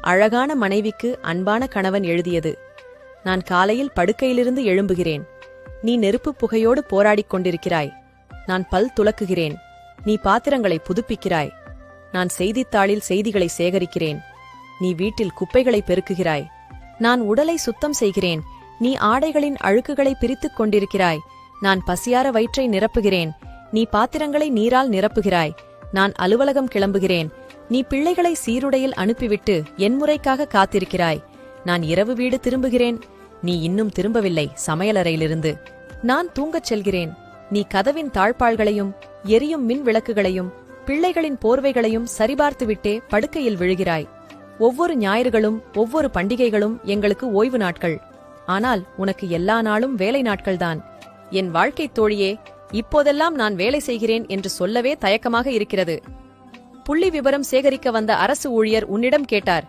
அழகான மனைவிக்கு அன்பான கணவன் எழுதியது. நான் காலையில் படுக்கையிலிருந்து எழும்புகிறேன். நீ நெருப்புப் புகையோடு போராடிக் கொண்டிருக்கிறாய். நான் பல் துலக்குகிறேன். நீ பாத்திரங்களை புதுப்பிக்கிறாய். நான் செய்தித்தாளில் செய்திகளை சேகரிக்கிறேன். நீ வீட்டில் குப்பைகளை பெருக்குகிறாய். நான் உடலை சுத்தம் செய்கிறேன். நீ ஆடைகளின் அழுக்குகளை பிரித்துக் கொண்டிருக்கிறாய். நான் பசியார வயிற்றை நிரப்புகிறேன். நீ பாத்திரங்களை நீரால் நிரப்புகிறாய். நான் அலுவலகம் கிளம்புகிறேன். நீ பிள்ளைகளை சீருடையில் அனுப்பிவிட்டு என் முறைக்காக காத்திருக்கிறாய். நான் இரவு வீடு திரும்புகிறேன். நீ இன்னும் திரும்பவில்லை சமையலறையிலிருந்து. நான் தூங்கச் செல்கிறேன். நீ கதவின் தாழ்பாள்களையும் எரியும் மின் விளக்குகளையும் பிள்ளைகளின் போர்வைகளையும் சரிபார்த்துவிட்டே படுக்கையில் விழுகிறாய். ஒவ்வொரு ஞாயிறுகளும் ஒவ்வொரு பண்டிகைகளும் எங்களுக்கு ஓய்வு நாட்கள். ஆனால் உனக்கு எல்லா நாளும் வேலை நாட்கள்தான். என் வாழ்க்கைத் தோழியே இப்போதெல்லாம் நான் வேலை செய்கிறேன் என்று சொல்லவே தயக்கமாக இருக்கிறது. புள்ளி விவரம் சேகரிக்க வந்த அரசு ஊழியர் உன்னிடம் கேட்டார்.